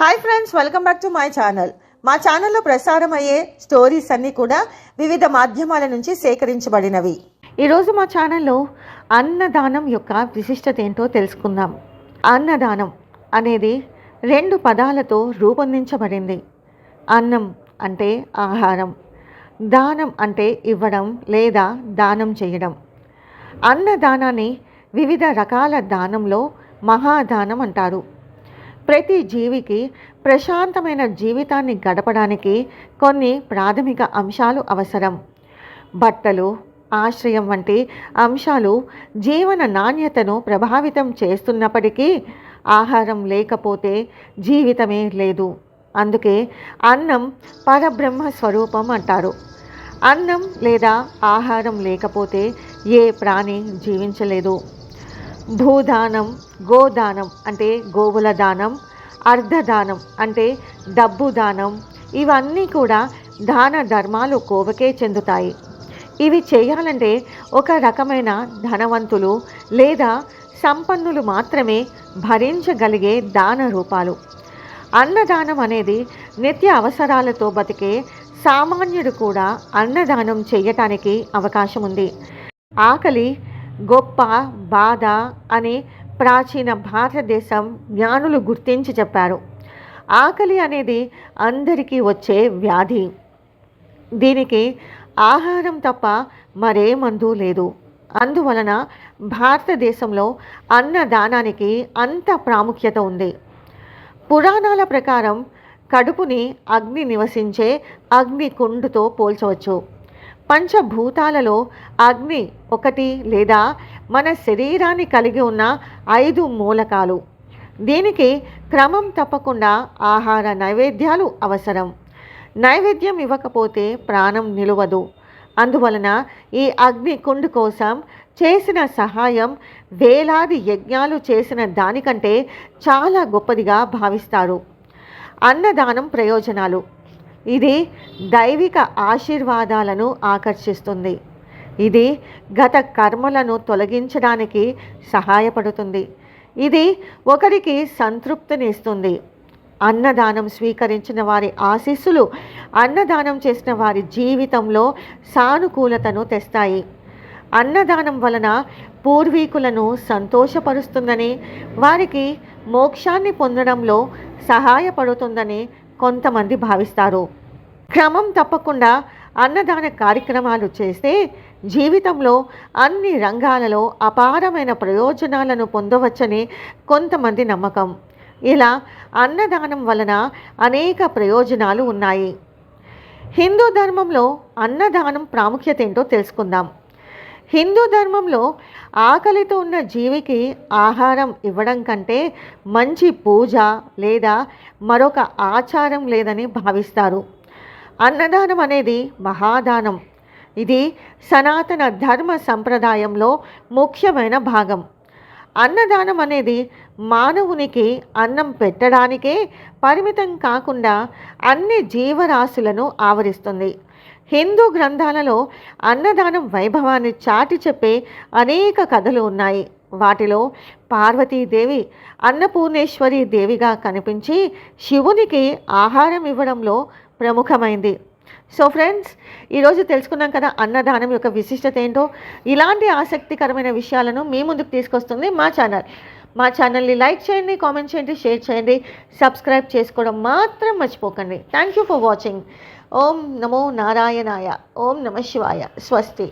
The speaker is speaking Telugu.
Hi friends welcome back to my channel. మా ఛానల్లో ప్రసారం అయ్యే స్టోరీస్ అన్నీ కూడా వివిధ మాధ్యమాల నుంచి సేకరించబడినవి. ఈరోజు మా ఛానల్లో అన్నదానం యొక్క విశిష్టత ఏంటో తెలుసుకుందాం. అన్నదానం అనేది రెండు పదాలతో రూపొందించబడింది. అన్నం అంటే ఆహారం దానం అంటే ఇవ్వడం లేదా దానం చేయడం. అన్నదానాన్ని వివిధ రకాల దానంలో మహాదానం అంటారు. ప్రతి జీవికి ప్రశాంతమైన జీవితాన్ని గడపడానికి కొన్ని ప్రాథమిక అంశాలు అవసరం. బట్టలు ఆశ్రయం వంటి అంశాలు జీవన నాణ్యతను ప్రభావితం చేస్తున్నప్పటికీ ఆహారం లేకపోతే జీవితమే లేదు. అందుకే అన్నం పరబ్రహ్మ స్వరూపం అంటారు. అన్నం లేదా ఆహారం లేకపోతే ఏ ప్రాణి జీవించలేదు. భూదానం గోదానం అంటే గోవుల దానం అర్ధదానం అంటే డబ్బు దానం. ఇవన్నీ కూడా దాన ధర్మాలు కోవకే చెందుతాయి. ఇవి చేయాలంటే ఒక రకమైన ధనవంతులు లేదా సంపన్నులు మాత్రమే భరించగలిగే దాన రూపాలు. అన్నదానం అనేది నిత్య అవసరాలతో బతికే సామాన్యుడు కూడా అన్నదానం చేయటానికి అవకాశం ఉంది ఆకలి గొప్ప బాధ అని ప్రాచీన భారతదేశం జ్ఞానులు గుర్తించి చెప్పారు. ఆకలి అనేది అందరికీ వచ్చే వ్యాధి. దీనికి ఆహారం తప్ప మరే మందు లేదు. అందువలన భారతదేశంలో అన్నదానానికి అంత ప్రాముఖ్యత ఉంది. పురాణాల ప్రకారం కడుపుని అగ్ని నివసించే అగ్ని కుండుతో పోల్చవచ్చు. పంచభూతాలలో అగ్ని ఒకటి లేదా మన శరీరాన్ని కలిగి ఉన్న ఐదు మూలకాలు. దీనికి క్రమం తప్పకుండా ఆహార నైవేద్యాలు అవసరం. నైవేద్యం ఇవ్వకపోతే ప్రాణం నిలవదు. అందువలన ఈ అగ్ని కుండు కోసం చేసిన సహాయం వేలాది యజ్ఞాలు చేసిన దానికంటే చాలా గొప్పదిగా భావిస్తారు. అన్నదానం ప్రయోజనాలు. ఇది దైవిక ఆశీర్వాదాలను ఆకర్షిస్తుంది. ఇది గత కర్మలను తొలగించడానికి సహాయపడుతుంది. ఇది ఒకరికి సంతృప్తినిస్తుంది. అన్నదానం స్వీకరించిన వారి ఆశీస్సులు అన్నదానం చేసిన వారి జీవితంలో సానుకూలతను తెస్తాయి. అన్నదానం వలన పూర్వీకులను సంతోషపరుస్తుందని వారికి మోక్షాన్ని పొందడంలో సహాయపడుతుందని కొంతమంది భావిస్తారు. క్రమం తప్పకుండా అన్నదాన కార్యక్రమాలు చేస్తే జీవితంలో అన్ని రంగాలలో అపారమైన ప్రయోజనాలను పొందవచ్చని కొంతమంది నమ్మకం. ఇలా అన్నదానం వలన అనేక ప్రయోజనాలు ఉన్నాయి. హిందూ ధర్మంలో అన్నదానం ప్రాముఖ్యత ఏంటో తెలుసుకుందాం. హిందూ ధర్మంలో ఆకలితో ఉన్న జీవికి ఆహారం ఇవ్వడం కంటే మంచి పూజ లేదా మరొక ఆచారం లేదని భావిస్తారు. అన్నదానం అనేది మహాదానం. ఇది సనాతన ధర్మ సంప్రదాయంలో ముఖ్యమైన భాగం. అన్నదానం అనేది మానవునికి అన్నం పెట్టడానికే పరిమితం కాకుండా అన్ని జీవరాశులను ఆవరిస్తుంది. హిందూ గ్రంథాలలో అన్నదానం వైభవాన్ని చాటి చెప్పే అనేక కథలు ఉన్నాయి. వాటిలో పార్వతీదేవి అన్నపూర్ణేశ్వరి దేవిగా కనిపించి శివునికి ఆహారం ఇవ్వడంలో ప్రముఖమైంది. సో ఫ్రెండ్స్ ఈరోజు తెలుసుకున్నాం కదా అన్నదానం యొక్క విశిష్టత ఏంటో. ఇలాంటి ఆసక్తికరమైన విషయాలను మీ ముందుకు తీసుకొస్తుంది మా ఛానల్. మా ఛానల్ని లైక్ చేయండి కామెంట్ చేయండి షేర్ చేయండి. సబ్స్క్రైబ్ చేసుకోవడం మాత్రం మర్చిపోకండి. థ్యాంక్ యూ ఫర్ వాచింగ్ ఓం నమో నారాయణాయ. ఓం నమ శివాయ. స్వస్తి.